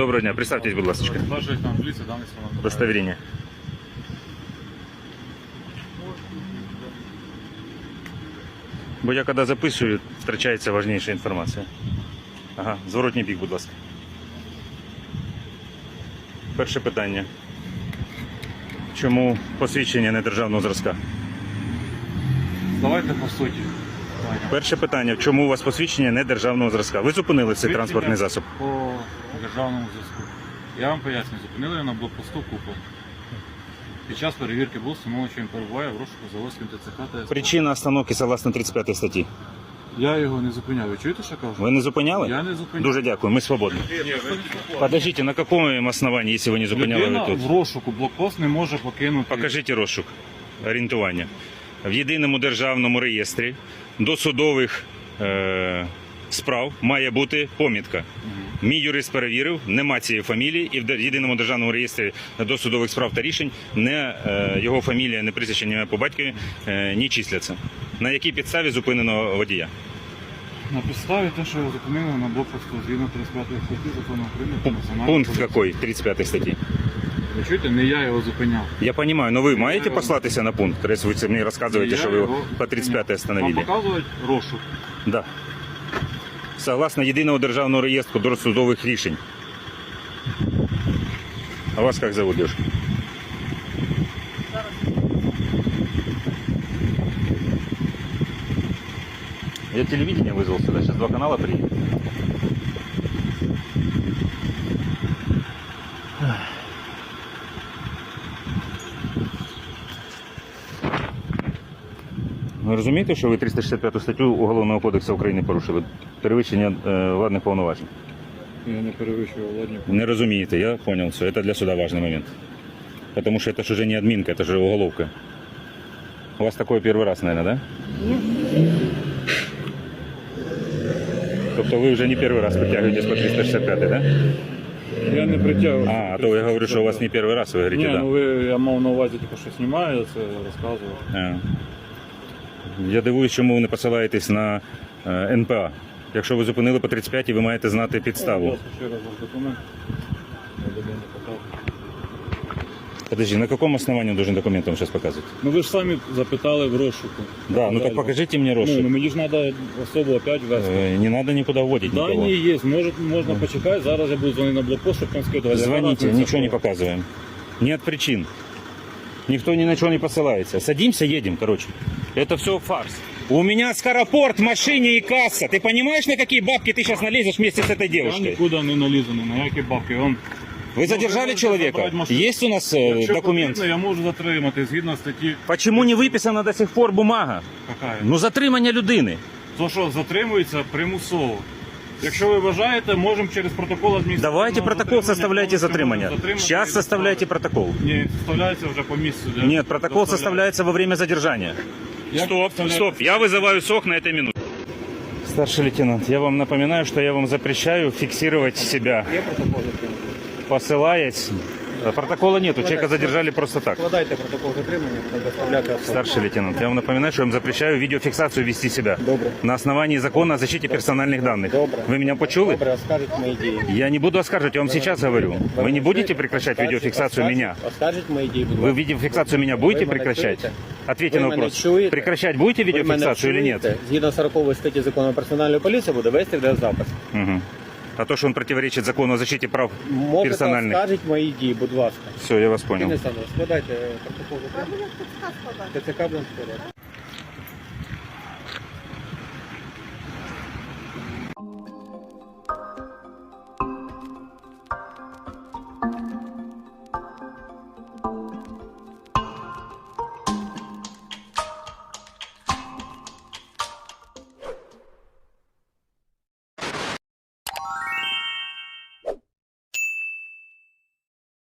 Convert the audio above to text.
доброго дня. Представтесь, будь ласка. Даний. Удостоверение. Бо я коли записую, втрачається важніша інформація. Ага, зворотній бік, будь ласка. Перше питання. Чому посвідчення не державного зразка? Давайте по суті. Перше питання. Чому у вас посвідчення не державного зразка? Ви зупинили цей транспортний засіб? По державному зв'язку. Я вам поясню, зупинили його на блокпосту купу. Під час перевірки було встановлено, що він перебуває в розшуку Заводським ТЦК та СП. Причина остановки согласно 35 статті. Я його не зупиняв. Ви чуєте, що кажу? Ви не зупиняли? Я не зупиняв. Дуже дякую, ми свободні. Ні. Подождите, на каком основании, если вы не зупиняли Людина ви тут? в розшуку блокпост не може покинути. Покажіть розшук орієнтування. В єдиному державному реєстрі досудових е, справ має бути помітка. Мій юрист перевірив, нема цієї фамілії, і в єдиному державному реєстрі досудових справ та рішень не е, його фамілія, не прізвище, ні по батькові е, не числяться. На якій підставі зупинено водія? На підставі те, що зупинили на блокпосту згідно 35 статті закону України про національну Пункт поліцію. який? 35 статті. Ви чуєте, не я його зупиняв. Я понимаю, но вы маєте послатися на пункт, раз вы мне рассказываете, Я что вы його его по 35 Вам остановили? показують розшук. Да. Согласно єдиного державного реєстру досудових рішень. А вас как зовут, девушка? Я телевидение вызвал сюда, сейчас два канала приедет. Ви розумієте, що ви 365 статтю Уголовного кодексу України порушили? Перевищення е, владних повноважень. Я не перевищував владні. Не разумеете, я понял все. Это для суда важный момент. Потому что это же уже не админка, это же уголовка. У вас такое первый раз, наверное, да? Тобто ви вже не перший раз притягуєтесь по 365, да? Я не притягую. А, а то я говорю, що у вас не перший раз, ви говорите, Ні, да. ну ви, я мав на увазі, типу, що знімаю, я це розказував. А. Я дивуюсь, чому ви не посилаєтесь на е, НПА. Якщо ви зупинили по 35, і ви маєте знати підставу. ласка, ще раз ваш документ. Я людині показую. Подожди, на каком основании он должен документ вам сейчас показывать? Ну ви ж самі запитали в розшуку. Да, ну так покажите мне Ну, розшук. ну мені ж треба особу опять ввести. Э, Не надо никуда вводить никого. Дані є, може, можна почекати, зараз я буду дзвонити на блокпост, щоб там скидувати. Звоните, Яка ничего не разниця? показываем. Нет причин. Никто ни на что не посылается. Садимся, едем, короче. Это все фарс. У меня скоропорт в машине и касса. Ты понимаешь, на какие бабки ты сейчас налезешь вместе с этой Я девушкой? нікуди не налізу, ні на які бабки. Он, Вы задержали можете человека? забрать машину. Есть у нас э, якщо документ? потрібно, я можу затримати згідно статті. Почему не выписана до сих пор бумага? Какая? Ну, затримання людини. То що затримується примусово. Якщо ви бажаєте, можемо через протокол адміністративного Давайте протокол затримання составляйте повністю затримання. можемо затримати Сейчас і составляйте доставити. протокол. Ні, составляється вже по місцю. де Нет, протокол доставляється. составляется во время задержания. Як Стоп, составляється? стоп, я вызываю СОК на этой минуте. Старший лейтенант, я вам напоминаю, что я вам запрещаю фиксировать себя, Є протокол затримання? посылаясь. Э, Протокола нету, человека задержали просто так. Складайте протокол затримання та доставляйте особу. Старший лейтенант, я вам напоминаю, что я вам запрещаю видеофиксацию вести себя. Добре. На основании закона о защите персональных данных. Добре. Вы меня почули? Добре, оскаржить мої дії. Я не буду оскарживать, я вам сейчас говорю. Вы не будете прекращать Оскаржить- видеофиксацию оскаржить- меня? Оскаржить мої дії, будь Вы ласка. видеофиксацию меня будете Вы меня прекращать? чуете? Ответьте Вы на меня вопрос. чуете? Прекращать будете Ви мене видеофиксацию или нет? чуєте? Згідно 40 статті закону про національну поліцію буде вести відеозапис. Мгм. А то, что он противоречит закону о защите прав Можете персональных. оскаржить мої дії, будь ласка. Все, я вас понял. Складайте протокол затримання. ТЦК будемо складати.